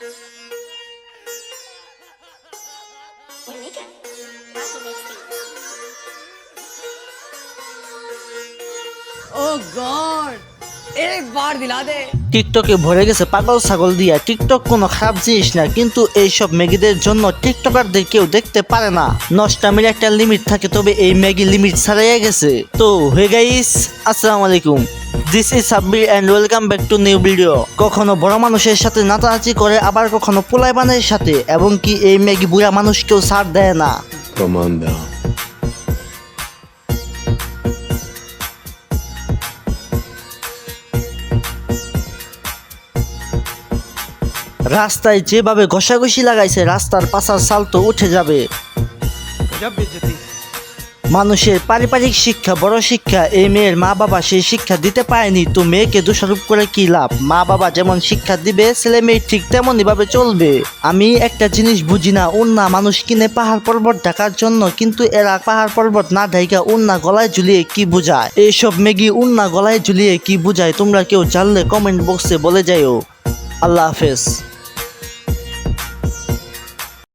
ओ God एक बार दिला दे। টিকটকে ভরে গেছে পাগল ছাগল দিয়া। টিকটক কোনো খারাপ জিনিস না, কিন্তু এইসব ম্যাগিদের জন্য টিকটকারদের কেউ দেখতে পারে না। নষ্টামির একটা লিমিট থাকে, তবে এই ম্যাগি লিমিট ছাড়াইয়া গেছে। তো, হে গাইস আসসালামু আলাইকুম। This is Sabbir and welcome back to new video কখনো বড় মানুষের সাথে নাচানাচি করে, আবার কখনো পোলাই বানের সাথে, এবং কি এই ম্যাগি বুড়া মানুষকেও ছাড় দেয় না. রাস্তায় যেভাবে ঘষাঘষি লাগাইছে রাস্তার পাশার সাল তো উঠে যাবে। মানুষের পারিবারিক শিক্ষা বড় শিক্ষা এই মেয়ের মা বাবা সেই শিক্ষা দিতে পারেনি তো মেয়েকে দোষারোপ করে কি লাভ? মা বাবা যেমন শিক্ষা দিবে ছেলে মেয়ে ঠিক তেমনই ভাবে চলবে। আমি একটা জিনিস বুঝি না উন্না মানুষ কিনে পাহাড় পর্বত ঢাকার জন্য কিন্তু এরা পাহাড় পর্বত না ঢাইকা উন্না গলায় ঝুলিয়ে কি বুঝায়? এইসব মেগি উন্না গলায় ঝুলিয়ে কি বুঝায়? তোমরা কেউ জানলে কমেন্ট বক্সে বলে যাইও। আল্লাহ হাফেজ।